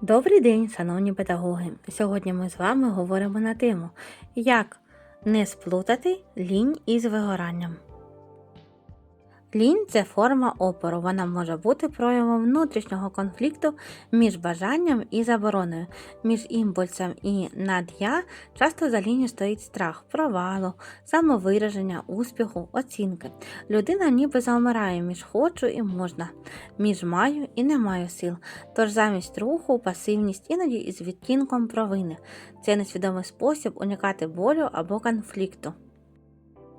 Добрий день, шановні педагоги! Сьогодні ми з вами говоримо на тему, як не сплутати лінь із вигоранням. Лінь це форма опору. Вона може бути проявом внутрішнього конфлікту між бажанням і забороною. Між імпульсом і над'я часто за лінію стоїть страх, провалу, самовираження, успіху, оцінки. Людина ніби завмирає між хочу і можна, між маю і не маю сил. Тож замість руху, пасивність іноді із відтінком провини. Це несвідомий спосіб уникати болю або конфлікту.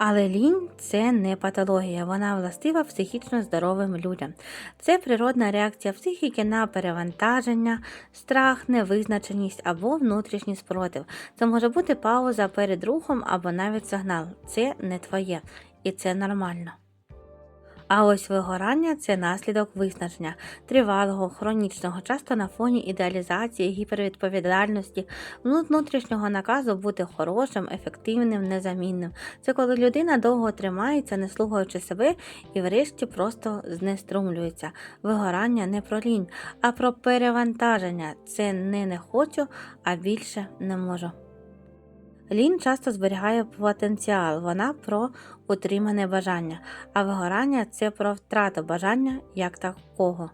Але лінь це не патологія, вона властива психічно здоровим людям. Це природна реакція психіки на перевантаження, страх, невизначеність або внутрішній спротив. Це може бути пауза перед рухом або навіть сигнал. Це не твоє, і це нормально. А ось вигорання це наслідок виснаження, тривалого, хронічного, часто на фоні ідеалізації, гіпервідповідальності, внутрішнього наказу бути хорошим, ефективним, незамінним. Це коли людина довго тримається, не слухаючи себе і врешті просто знеструмлюється. Вигорання не про лінь, а про перевантаження. Це не не хочу, а більше не можу. Лінь часто зберігає потенціал, вона про утримане бажання, а вигорання це про втрату бажання як такого.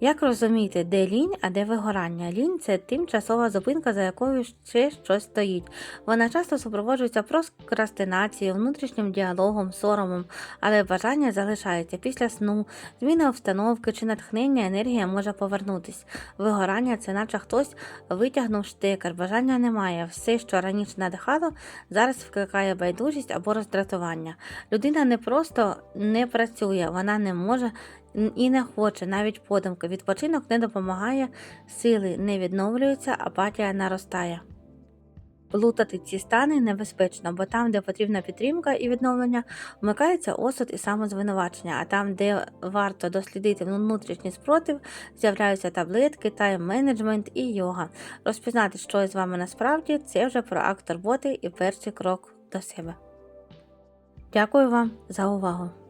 Як розуміти, де лінь, а де вигорання? Лінь це тимчасова зупинка, за якою ще щось стоїть. Вона часто супроводжується прокрастинацією, внутрішнім діалогом, соромом, але бажання залишається після сну, зміни обстановки чи натхнення енергія може повернутись. Вигорання це наче хтось витягнув штекер, бажання немає. Все, що раніше надихало, зараз викликає байдужість або роздратування. Людина не просто не працює, вона не може і не хоче, навіть подумки. Відпочинок не допомагає, сили не відновлюються, апатія наростає. Плутати ці стани небезпечно, бо там, де потрібна підтримка і відновлення, вмикається осуд і самозвинувачення, а там, де варто дослідити внутрішній спротив, з'являються таблетки, тайм-менеджмент і йога. Розпізнати, що з вами насправді, це вже про акт турботи і перший крок до себе. Дякую вам за увагу!